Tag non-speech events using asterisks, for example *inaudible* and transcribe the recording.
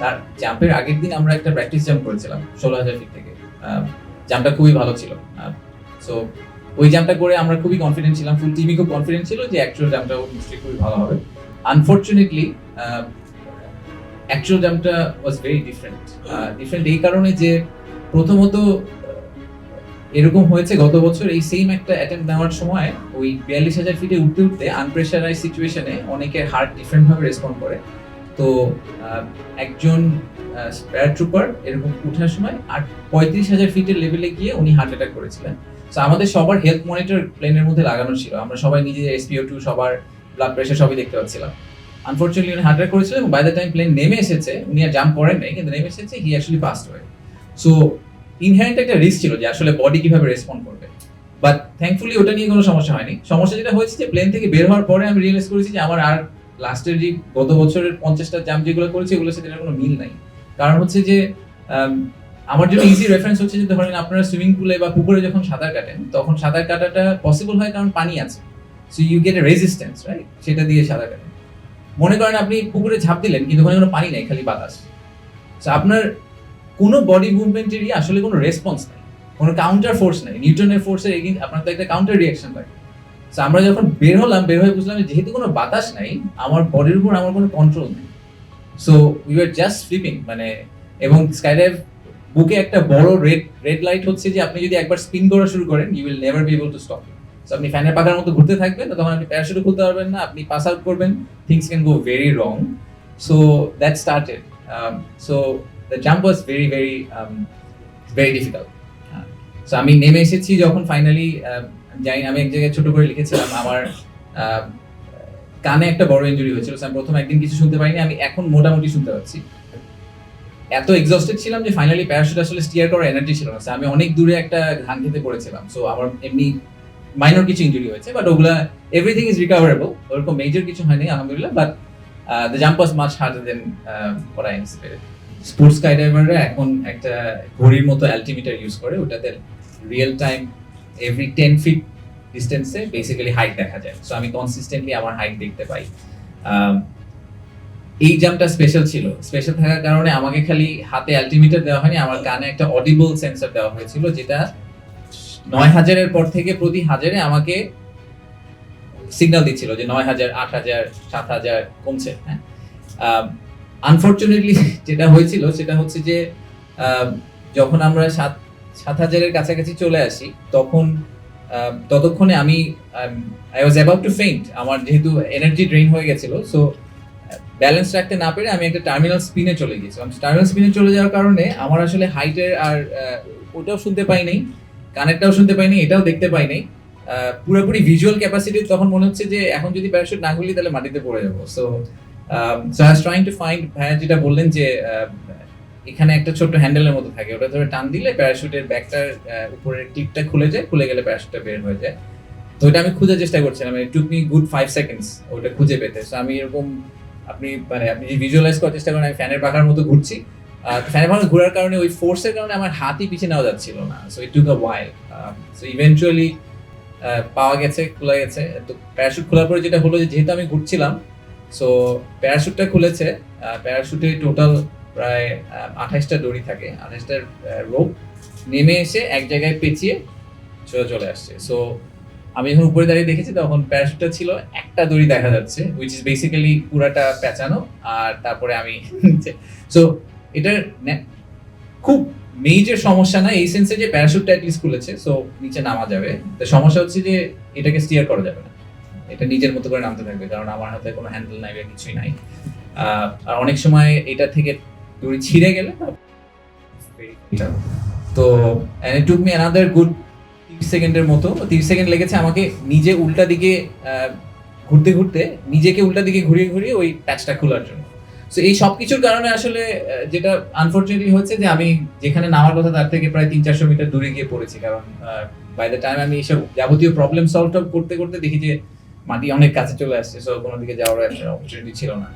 তার জাম্পের আগের দিন আমরা একটা প্র্যাকটিস জাম্প করেছিলাম, ষোলো হাজার ফিট থেকে। জাম্পটা খুবই ভালো ছিল। সো ওই জাম্পটা করে আমরা খুবই কনফিডেন্ট ছিলাম ফুল টিমই খুব কনফিডেন্ট ছিল যে অ্যাকচুয়াল জাম্পটা নিশ্চয়ই খুবই ভালো হবে। আনফর্চুনেটলি অ্যাকচুয়াল জাম্পটা ওয়াজ ভেরি ডিফারেন্ট ডিফারেন্ট এই কারণে যে প্রথমত, এরকম হয়েছে গত বছর এই সেম একটা অ্যাটেম্প নেওয়ার সময় ওই বিয়াল্লিশ হাজার ফিটে উঠতে উঠতে আনপ্রেশারাইজ সিচুয়েশনে অনেকের হার্ট ডিফারেন্ট ভাবে রেসপন্ড করে। তো একজন প্যারাট্রুপার এরকম উঠার সময় আর পঁয়ত্রিশ হাজার ফিটের লেভেলে গিয়ে উনি হার্ট অ্যাটাক করেছিলেন। তো আমাদের সবার হেলথ মনিটর প্লেনের মধ্যে লাগানো ছিল। আমরা সবাই নিজে এসপিও টু সবার ব্লাড প্রেশার সবই দেখতে পাচ্ছিলাম। আনফর্চুনেটলি উনি হার্ট অ্যাটাক করেছিলেন এবং বাই দ্য টাইম প্লেন নেমে এসেছে, উনি আর জাম্প করেন নাই, কিন্তু নেমে এসেছে হি অ্যাকচুয়ালি পাস্ট হয়ে সো ইনহারেন্ট একটা রিস্ক ছিল যে আসলে বডি কীভাবে রেসপন্ড করবে। বাট থ্যাঙ্কফুলি ওটা নিয়ে কোনো সমস্যা হয়নি। সমস্যা যেটা হয়েছে যে প্লেন থেকে বের হওয়ার পরে আমি রিয়েলাইজ করেছি যে আমার আর লাস্টের যে গত বছরের পঞ্চাশটা জাম্প যেগুলো করেছি ওগুলোর সাথে কোনো মিল নাই। কারণ হচ্ছে যে আম, আমার জন্য ইজি রেফারেন্স হচ্ছে যে ধরেন আপনারা সুইমিং পুলে বা পুকুরে যখন সাঁতার কাটেন তখন সাঁতার কাটাটা পসিবল হয় কারণ পানি আছে। So you get a resistance right সেটা দিয়ে সাঁতার কাটেন। মনে করেন আপনি পুকুরে ঝাঁপ দিলেন কিন্তু ওখানে কোনো পানি নেই খালি বাতাস। So আপনার কোনো বডি মুভমেন্টেরই আসলে কোনো রেসপন্স নাই। কোনো কাউন্টার ফোর্স নাই। নিউটনের ফোর্সের এগেইনস্ট আপনার তো একটা কাউন্টার রিয়াকশন So আমরা যখন বের হলাম, বের হয়ে বুঝলাম যেহেতু কোনো বাতাস নাই, আমার বডির উপর আমার কোনো কন্ট্রোল নেই। So we are just sleeping মানে এবং স্কাইডাইভ বুকে একটা বড় রেড রেড লাইট হচ্ছে যে আপনি যদি একবার স্পিন করা শুরু করেন you will never be able to stop so আপনি ফ্যানের পাখার মতো ঘুরতে থাকবেন তখন আপনি প্যারাশুটও খুলতে পারবেন না, আপনি পাস আউট করবেন things can go very wrong so that started so the jump was very very very difficult so আমি নেমে এসেছি যখন ফাইনালি জানি আমি এক জায়গায় ছোট করে লিখেছিলাম, আমার কানে একটা বড় ইনজুরি হয়েছিল আমি প্রথম একদিন কিছু শুনতে পাইনি, আমি এখন মোটামুটি শুনতে পাচ্ছি। এত এক্সস্টেড ছিলাম যে ফাইনালি প্যারাশুট আসলে স্টিয়ার করার এনার্জি ছিল না আমি অনেক দূরে একটা ধান খেতে পড়েছিলাম সো আমার এমনি মাইনর কিছু ইনজুরি হয়েছে বাট ওগুলা এভরিথিং ইজ রিকভারেবল ওরকম মেজর কিছু হয়নি, আলহামদুলিল্লাহ but the jump was much harder then I anticipated. Sports স্কাইডাইভাররা এখন একটা ঘড়ির মতো অ্যালটিমিটার ইউজ করে ওটাতে real time every ten feet ডিস্টেন্সে basically height দেখা যায়। সো আমি কনসিস্টেন্টলি আমার হাইট দেখতে পাই। আম, এই জাম্পটা স্পেশাল ছিল। স্পেশাল থাকার কারণে আমাকে খালি হাতে অ্যালটিমিটার দেওয়া হয়নি আমার কানে একটা অডিবল সেন্সর দেওয়া হয়েছিল যেটা নয় হাজারের পর থেকে প্রতি হাজারে আমাকে সিগন্যাল দিচ্ছিল যে নয় হাজার আট হাজার সাত হাজার কমছে হ্যাঁ? আনফর্চুনেটলি *laughs* যেটা হয়েছিল সেটা হচ্ছে যে আহ, যখন আমরা সাত সাত হাজারের কাছাকাছি চলে আসি, তখন ততক্ষণে আমি I was about to faint আমার যেহেতু এনার্জি ড্রেন হয়ে গেছিল সো ব্যালেন্স রাখতে না পেরে আমি একটা টার্মিনাল স্পিনে চলে গেছিলাম টার্মিনাল স্পিনে চলে যাওয়ার কারণে আমার আসলে হাইটের আর ওটাও শুনতে পাই নাই, কানেরটাও শুনতে পাই নাই, এটাও দেখতে পাই নাই পুরোপুরি ভিজুয়াল ক্যাপাসিটি তখন মনে হচ্ছে যে এখন যদি প্যারাশুট না খুলি তাহলে মাটিতে পড়ে যাব। So so I trying to find ভাইয়া যেটা বললেন যে এখানে একটা ছোট্ট হ্যান্ডেলের মতো থাকে। ওটা ধরে টান দিলে প্যারাশুটের ব্যাগটার উপরের ক্লিপটা খুলে যায়, খুলে গেলে প্যারাশুটটা বের হয়ে যায়। তো ওটা আমি খুঁজে চেষ্টা করছিলাম মানে took me good five seconds ওটা খুঁজে পেতে। সো আমি এরকম আপনি মানে আপনি ভিজুয়ালাইজ করার চেষ্টা করেন, আমি ফ্যানের পাখার মতো ঘুরছি। ফ্যানের পাখা ঘোরার কারণে ওই ফোর্সের কারণে আমার হাতই পিছিয়ে নেওয়া যাচ্ছিল না। So it took a while so eventually পাওয়া গেছে, খোলা গেছে। তো প্যারাশুট খোলার পরে যেটা হলো যেহেতু আমি ঘুরছিলাম সো প্যারাশুটটা খুলেছে প্যারাশুটে টোটাল প্রায় আঠাশটা দড়ি থাকে। আঠাশটার রোপ নেমে এসে এক জায়গায় পেঁচিয়ে চলে চলে আসছে। সো আমি যখন উপরে দাঁড়িয়ে দেখেছি, তখন প্যারাশুটটা ছিল একটা দড়ি দেখা যাচ্ছে উইচ ইজ বেসিক্যালি পুরাটা পেঁচানো, আর তারপরে আমি সো এটার খুব মেজর সমস্যা না, এই সেন্সে যে প্যারাশুটটা অ্যাটলিস্ট খুলেছে সো নিচে নামা যাবে। তো সমস্যা হচ্ছে যে, এটাকে স্টিয়ার করা যাবে না। এটা নিজের মতো করে নামতে থাকবে, কারণ আমার হাতে কোনো হ্যান্ডেল নাই বা কিছুই নাই। আর অনেক সময় এটা থেকে দড়ি ছিঁড়ে গেলে তো it took me another good তিরিশ সেকেন্ডের মতো। তিরিশ সেকেন্ড লেগেছে আমাকে নিজে উল্টা দিকে ঘুরতে ঘুরতে নিজেকে উল্টা দিকে ঘুরিয়ে ঘুরিয়ে ওই প্যাচটা খোলার জন্য। সো এই সব কিছুর কারণে আসলে যেটা আনফর্চুনেটলি হচ্ছে যে আমি যেখানে নামার কথা তার থেকে প্রায় তিন চারশো মিটার দূরে গিয়ে পড়েছি। কারণ বাই দ্য টাইম আমি এইসব যাবতীয় প্রবলেম সলভ করতে করতে দেখি যে মাটি অনেক কাছে চলে আসছে। সো কোনো দিকে যাওয়ার একটা অপরচুনিটি ছিল না।